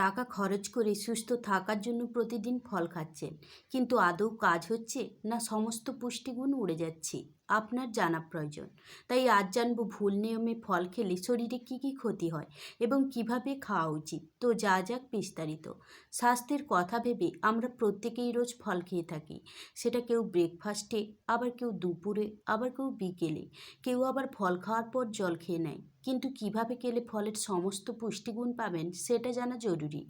টাকা খরচ করে সুস্থ থাকার জন্য প্রতিদিন ফল খাচ্ছেন কিন্তু আদৌ কাজ হচ্ছে না সমস্ত পুষ্টিগুণ উড়ে যাচ্ছে? আপনার জানা প্রয়োজন। তাই আজ জানব ভুল নিয়মে ফল খেলে শরীরে কী কী ক্ষতি হয় এবং কীভাবে খাওয়া উচিত। তো যা যাক বিস্তারিত। স্বাস্থ্যের কথা ভেবে আমরা প্রত্যেকেই রোজ ফল খেয়ে থাকি। সেটা কেউ ব্রেকফাস্টে আবার কেউ দুপুরে, আবার কেউ বিকেলে। কেউ আবার ফল খাওয়ার পর জল খেয়ে নেয়। কিন্তু কীভাবে খেলে ফলের সমস্ত পুষ্টিগুণ পাবেন সেটা জানা জরুরি।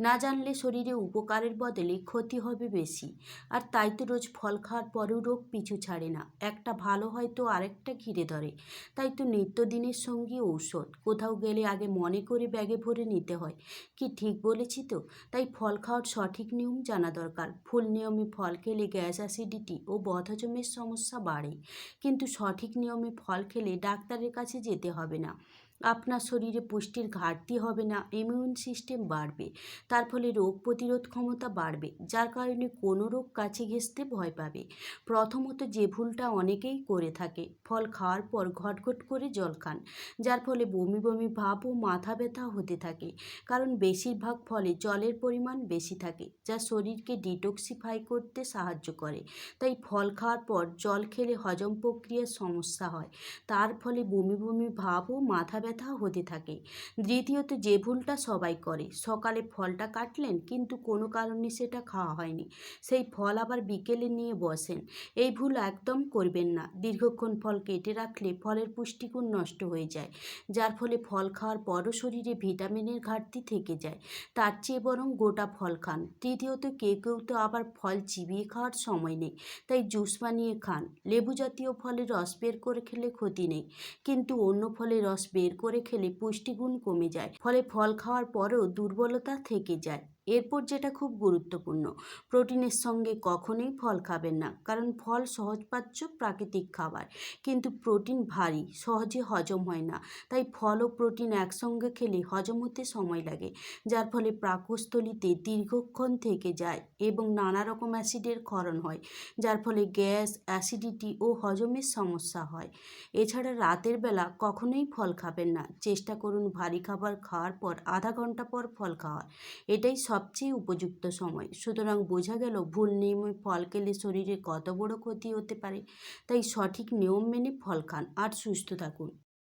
না জানলে শরীরে উপকারের বদলে ক্ষতি হবে বেশি। আর তাই তো রোজ ফল খাওয়ার পরেও রোগ পিছু ছাড়ে না। একটা ভালো হয়তো আরেকটা ঘিরে ধরে। তাই তো নিত্যদিনের সঙ্গী ঔষধ। কোথাও গেলে আগে মনে করে ব্যাগে ভরে নিতে হয়। কি ঠিক বলেছি তো? তাই ফল খাওয়ার সঠিক নিয়ম জানা দরকার। ফুল নিয়মে ফল খেলে গ্যাস অ্যাসিডিটি ও বদহজমের সমস্যা বাড়ে। কিন্তু সঠিক নিয়মে ফল খেলে ডাক্তারের কাছে যেতে হবে না। আপনার শরীরে পুষ্টির ঘাটতি হবে না ইমিউন সিস্টেম বাড়বে, তার ফলে রোগ প্রতিরোধ ক্ষমতা বাড়বে, যার কারণে কোনো রোগ কাছে ঘেঁষতে ভয় পাবে। প্রথমত যে ভুলটা অনেকেই করে থাকে, ফল খাওয়ার পর ঘটঘট করে জল খান, যার ফলে বমি বমি ভাব ও মাথা ব্যথা হতে থাকে, কারণ বেশিরভাগ ফলে জলের পরিমাণ বেশি থাকে, যা শরীরকে ডিটক্সিফাই করতে সাহায্য করে। তাই ফল খাওয়ার পর জল খেলে হজম প্রক্রিয়ার সমস্যা হয়, তার ফলে বমি বমি ভাব ও মাথা ব্যথা হতে থাকে। দ্বিতীয়ত, যে ভুলটা সবাই করে, সকালে ফলটা কাটলেন কিন্তু কোনো কারণে সেটা খাওয়া হয়নি। সেই ফল আবার বিকেলে নিয়ে বসেন। এই ভুল একদম করবেন না। দীর্ঘক্ষণ ফল কেটে রাখলে ফলের পুষ্টিগুণ নষ্ট হয়ে যায়, যার ফলে ফল খাওয়ার পরও শরীরে ভিটামিনের ঘাটতি থেকে যায়। তার চেয়ে বরং গোটা ফল খান। তৃতীয়ত, কেউ কেউ তো আবার ফল চিবিয়ে খাওয়ার সময় নেই, তাই জুস বানিয়ে খান। লেবু জাতীয় ফলের রস বের করে খেলে ক্ষতি নেই, কিন্তু অন্য ফলের রস বের করে খেলে পুষ্টিগুণ কমে যায় ফলে ফল খাওয়ার পরেও দুর্বলতা থেকে যায়। এরপর যেটা খুব গুরুত্বপূর্ণ, প্রোটিনের সঙ্গে কখনোই ফল খাবেন না, কারণ ফল সহজপাচ্য প্রাকৃতিক খাবার। কিন্তু প্রোটিন ভারী, সহজে হজম হয় না, তাই ফল ও প্রোটিন একসঙ্গে খেলে হজম হতে সময় লাগে, যার ফলে প্রাকস্থলিতে দীর্ঘক্ষণ থেকে যায় এবং নানা রকম অ্যাসিডের ক্ষরণ হয়, যার ফলে গ্যাস, অ্যাসিডিটি ও হজমের সমস্যা হয়। এছাড়া রাতের বেলা কখনোই ফল খাবেন না, চেষ্টা করুন ভারী খাবার খাওয়ার পর আধা ঘণ্টা পর ফল খাওয়ার। এটাই সবচেয়ে উপযুক্ত সময়। সুতরাং বোঝা গেল, ভুল নিয়মে ফল খেলে শরীরে কত বড় ক্ষতি হতে পারে, তাই সঠিক নিয়ম মেনে ফল খান। আর সুস্থ থাকুন।